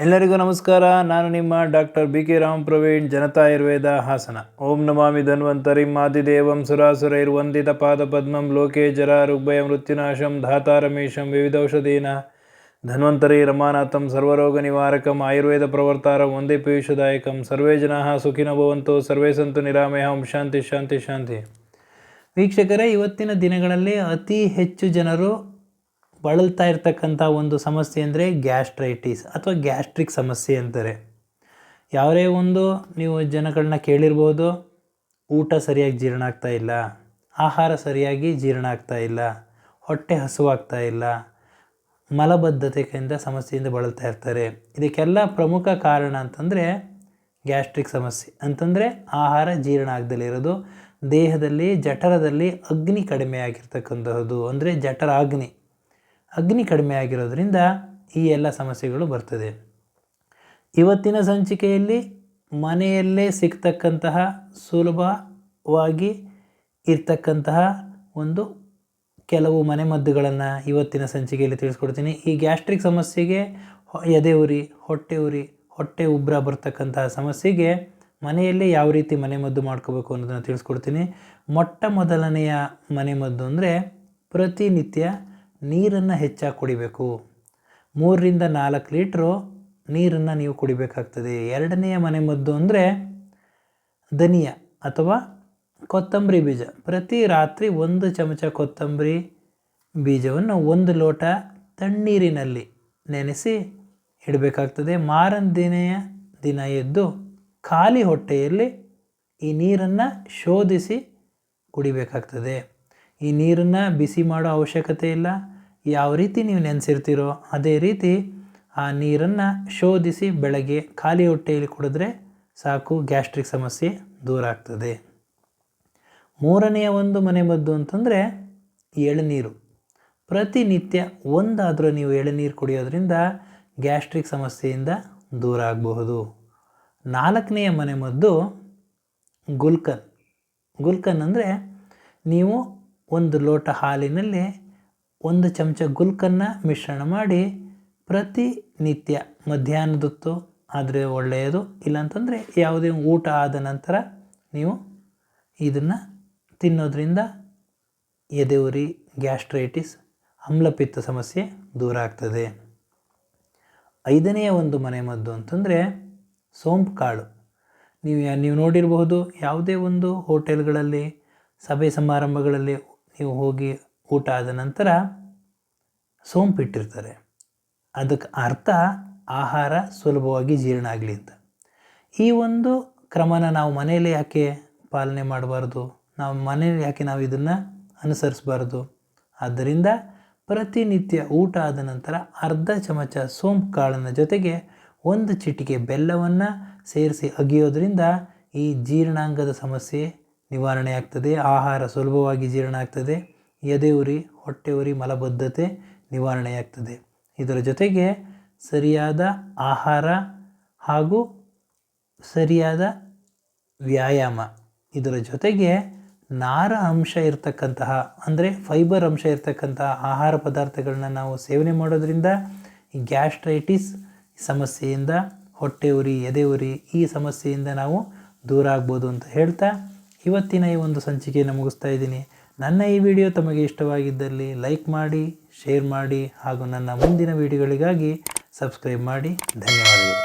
ಎಲ್ಲರಿಗೂ ನಮಸ್ಕಾರ. ನಾನು ನಿಮ್ಮ doctor B K Ram Praveen, Janata Ayurveda Hassan. ಓಂ ನಮಾಮಿ ಧನ್ವಂತರಿಂ. ಆದಿದೇವಂ ಸುರಾಸುರೈರ್ವಂದಿತ ಪಾದ ಪದ್ಮಂ ಲೋಕೆ ಜರ ಋಗ್ಭಯ ಮೃತ್ಯುನಾಶಂ ಧಾತಾರಮೇಶಂ ವಿವಿಧೌಷಧೀನ ಧನ್ವಂತರಿ ರಮಾನಾಥಂ ಸರ್ವರೋಗ ನಿವಾರಕಂ ಆಯುರ್ವೇದ ಪ್ರವರ್ತಾರಂ ಒಂದೇ ಪೀಯೂಷದಾಯಕಂ. ಸರ್ವೇ ಜನಾ ಸುಖಿನ ಭವಂತು, ಸರ್ವೇ ಸಂತು ನಿರಾಮಯ. ಓಂ ಶಾಂತಿ ಶಾಂತಿ ಶಾಂತಿ. ವೀಕ್ಷಕರೇ, ಇವತ್ತಿನ ದಿನಗಳಲ್ಲಿ ಅತಿ ಹೆಚ್ಚು ಜನರು ಬಳಲ್ತಾ ಇರ್ತಕ್ಕಂಥ ಒಂದು ಸಮಸ್ಯೆ ಅಂದರೆ ಗ್ಯಾಸ್ಟ್ರೈಟಿಸ್ ಅಥವಾ ಗ್ಯಾಸ್ಟ್ರಿಕ್ ಸಮಸ್ಯೆ ಅಂತಾರೆ. ಯಾವುದೇ ಒಂದು ನೀವು ಜನಗಳನ್ನ ಕೇಳಿರ್ಬೋದು, ಊಟ ಸರಿಯಾಗಿ ಜೀರ್ಣ ಆಗ್ತಾ ಇಲ್ಲ, ಆಹಾರ ಸರಿಯಾಗಿ ಜೀರ್ಣ ಆಗ್ತಾ ಇಲ್ಲ, ಹೊಟ್ಟೆ ಹಸುವಾಗ್ತಾ ಇಲ್ಲ ಮಲಬದ್ಧತೆಯಿಂದ ಸಮಸ್ಯೆಯಿಂದ ಬಳಲ್ತಾ ಇರ್ತಾರೆ. ಇದಕ್ಕೆಲ್ಲ ಪ್ರಮುಖ ಕಾರಣ ಅಂತಂದರೆ ಗ್ಯಾಸ್ಟ್ರಿಕ್ ಸಮಸ್ಯೆ. ಅಂತಂದರೆ ಆಹಾರ ಜೀರ್ಣ ಆಗದಲ್ಲಿರೋದು ದೇಹದಲ್ಲಿ, ಜಠರದಲ್ಲಿ ಅಗ್ನಿ ಕಡಿಮೆ ಆಗಿರ್ತಕ್ಕಂಥದ್ದು ಅಂದರೆ ಜಠರ ಅಗ್ನಿ ಅಗ್ನಿ ಕಡಿಮೆ ಆಗಿರೋದ್ರಿಂದ ಈ ಎಲ್ಲ ಸಮಸ್ಯೆಗಳು ಬರ್ತದೆ. ಇವತ್ತಿನ ಸಂಚಿಕೆಯಲ್ಲಿ ಮನೆಯಲ್ಲೇ ಸಿಗ್ತಕ್ಕಂತಹ ಸುಲಭವಾಗಿ ಇರ್ತಕ್ಕಂತಹ ಒಂದು ಕೆಲವು ಮನೆಮದ್ದುಗಳನ್ನು ಇವತ್ತಿನ ಸಂಚಿಕೆಯಲ್ಲಿ ತಿಳಿಸ್ಕೊಡ್ತೀನಿ. ಈ ಗ್ಯಾಸ್ಟ್ರಿಕ್ ಸಮಸ್ಯೆಗೆ ಎದೆ ಉರಿ, ಹೊಟ್ಟೆ ಉರಿ, ಹೊಟ್ಟೆ ಉಬ್ಬರ ಬರ್ತಕ್ಕಂತಹ ಸಮಸ್ಯೆಗೆ ಮನೆಯಲ್ಲೇ ಯಾವ ರೀತಿ ಮನೆಮದ್ದು ಮಾಡ್ಕೋಬೇಕು ಅನ್ನೋದನ್ನು ತಿಳಿಸ್ಕೊಡ್ತೀನಿ. ಮೊಟ್ಟ ಮೊದಲನೆಯ ಮನೆಮದ್ದು ಅಂದರೆ ಪ್ರತಿನಿತ್ಯ ನೀರನ್ನು ಹೆಚ್ಚಾಗಿ ಕುಡಿಬೇಕು. ಮೂರರಿಂದ ನಾಲ್ಕು ಲೀಟ್ರು ನೀರನ್ನು ನೀವು ಕುಡಿಬೇಕಾಗ್ತದೆ. ಎರಡನೆಯ ಮನೆಮದ್ದು ಅಂದರೆ ಧನಿಯ ಅಥವಾ ಕೊತ್ತಂಬರಿ ಬೀಜ. ಪ್ರತಿ ರಾತ್ರಿ ಒಂದು ಚಮಚ ಕೊತ್ತಂಬರಿ ಬೀಜವನ್ನು ಒಂದು ಲೋಟ ತಣ್ಣೀರಿನಲ್ಲಿ ನೆನೆಸಿ ಇಡಬೇಕಾಗ್ತದೆ. ಮಾರಂದಿನಯ ದಿನ ಎದ್ದು ಖಾಲಿ ಹೊಟ್ಟೆಯಲ್ಲಿ ಈ ನೀರನ್ನು ಶೋಧಿಸಿ ಕುಡಿಬೇಕಾಗ್ತದೆ. ಈ ನೀರನ್ನು ಬಿಸಿ ಮಾಡೋ ಅವಶ್ಯಕತೆ ಇಲ್ಲ. ಯಾವ ರೀತಿ ನೀವು ನೆನೆಸಿರ್ತೀರೋ ಅದೇ ರೀತಿ ಆ ನೀರನ್ನು ಶೋಧಿಸಿ ಬೆಳಗ್ಗೆ ಖಾಲಿ ಹೊಟ್ಟೆಯಲ್ಲಿ ಕುಡಿದ್ರೆ ಸಾಕು ಗ್ಯಾಸ್ಟ್ರಿಕ್ ಸಮಸ್ಯೆ ದೂರ ಆಗ್ತದೆ. ಮೂರನೆಯ ಒಂದು ಮನೆಮದ್ದು ಅಂತಂದರೆ ಎಳನೀರು. ಪ್ರತಿನಿತ್ಯ ಒಂದಾದರೂ ನೀವು ಎಳನೀರು ಕುಡಿಯೋದ್ರಿಂದ ಗ್ಯಾಸ್ಟ್ರಿಕ್ ಸಮಸ್ಯೆಯಿಂದ ದೂರ ಆಗಬಹುದು. ನಾಲ್ಕನೆಯ ಮನೆಮದ್ದು ಗುಲ್ಕನ್. ಗುಲ್ಕನ್ ಅಂದರೆ ನೀವು ಒಂದು ಲೋಟ ಹಾಲಿನಲ್ಲಿ ಒಂದು ಚಮಚ ಗುಲ್ಕನ್ನು ಮಿಶ್ರಣ ಮಾಡಿ ಪ್ರತಿನಿತ್ಯ ಮಧ್ಯಾಹ್ನದೊತ್ತು ಆದರೆ ಒಳ್ಳೆಯದು, ಇಲ್ಲಾಂತಂದರೆ ಯಾವುದೇ ಊಟ ಆದ ನಂತರ ನೀವು ಇದನ್ನು ತಿನ್ನೋದ್ರಿಂದ ಎದೆ ಉರಿ ಗ್ಯಾಸ್ಟ್ರೈಟಿಸ್, ಆಮ್ಲಪಿತ್ತ ಸಮಸ್ಯೆ ದೂರ ಆಗ್ತದೆ. ಐದನೆಯ ಒಂದು ಮನೆಮದ್ದು ಅಂತಂದರೆ ಸೋಂಪು ಕಾಳು. ನೀವು ನೀವು ನೋಡಿರಬಹುದು ಯಾವುದೇ ಒಂದು ಹೋಟೆಲ್ಗಳಲ್ಲಿ ಸಭೆ ಸಮಾರಂಭಗಳಲ್ಲಿ ನೀವು ಹೋಗಿ ಊಟ ಆದ ನಂತರ ಸೋಂಪು ಇಟ್ಟಿರ್ತಾರೆ ಅದಕ್ಕೆ ಅರ್ಥ ಆಹಾರ ಸುಲಭವಾಗಿ ಜೀರ್ಣ ಆಗಲಿ ಅಂತ. ಈ ಒಂದು ಕ್ರಮನ ನಾವು ಮನೆಯಲ್ಲಿ ಯಾಕೆ ಪಾಲನೆ ಮಾಡಬಾರ್ದು? ನಾವು ಮನೆಯಲ್ಲಿ ಯಾಕೆ ನಾವು ಇದನ್ನು ಅನುಸರಿಸಬಾರ್ದು? ಆದ್ದರಿಂದ ಪ್ರತಿನಿತ್ಯ ಊಟ ಆದ ನಂತರ ಅರ್ಧ ಚಮಚ ಸೋಂಪು ಕಾಳಿನ ಜೊತೆಗೆ ಒಂದು ಚಿಟಿಕೆ ಬೆಲ್ಲವನ್ನು ಸೇರಿಸಿ ಅಗಿಯೋದ್ರಿಂದ ಈ ಜೀರ್ಣಾಂಗದ ಸಮಸ್ಯೆ ನಿವಾರಣೆ ಆಗ್ತದೆ ಆಹಾರ ಸುಲಭವಾಗಿ ಜೀರ್ಣ ಆಗ್ತದೆ. ಎದೆ ಉರಿ ಹೊಟ್ಟೆ ಉರಿ ಮಲಬದ್ಧತೆ ನಿವಾರಣೆಯಾಗ್ತದೆ. ಇದರ ಜೊತೆಗೆ ಸರಿಯಾದ ಆಹಾರ ಹಾಗೂ ಸರಿಯಾದ ವ್ಯಾಯಾಮ. ಇದರ ಜೊತೆಗೆ ನಾರ ಅಂಶ ಇರತಕ್ಕಂತಹ, ಅಂದರೆ ಫೈಬರ್ ಅಂಶ ಇರತಕ್ಕಂತಹ ಆಹಾರ ಪದಾರ್ಥಗಳನ್ನ ನಾವು ಸೇವನೆ ಮಾಡೋದರಿಂದ ಈ ಗ್ಯಾಸ್ಟ್ರೈಟಿಸ್ ಸಮಸ್ಯೆಯಿಂದ ಹೊಟ್ಟೆ ಉರಿ ಎದೆ ಉರಿ ಈ ಸಮಸ್ಯೆಯಿಂದ ನಾವು ದೂರ ಆಗ್ಬೋದು ಅಂತ ಹೇಳ್ತಾ ಇವತ್ತಿನ ಈ ಒಂದು ಸಂಚಿಕೆಯನ್ನು ಮುಗಿಸ್ತಾ ಇದ್ದೀನಿ. ನನ್ನ ಈ ವಿಡಿಯೋ ತಮಗೆ ಇಷ್ಟವಾಗಿದ್ದಲ್ಲಿ ಲೈಕ್ ಮಾಡಿ, ಶೇರ್ ಮಾಡಿ ಹಾಗೂ ನನ್ನ ಮುಂದಿನ ವಿಡಿಯೋಗಳಿಗಾಗಿ ಸಬ್ಸ್ಕ್ರೈಬ್ ಮಾಡಿ. ಧನ್ಯವಾದಗಳು.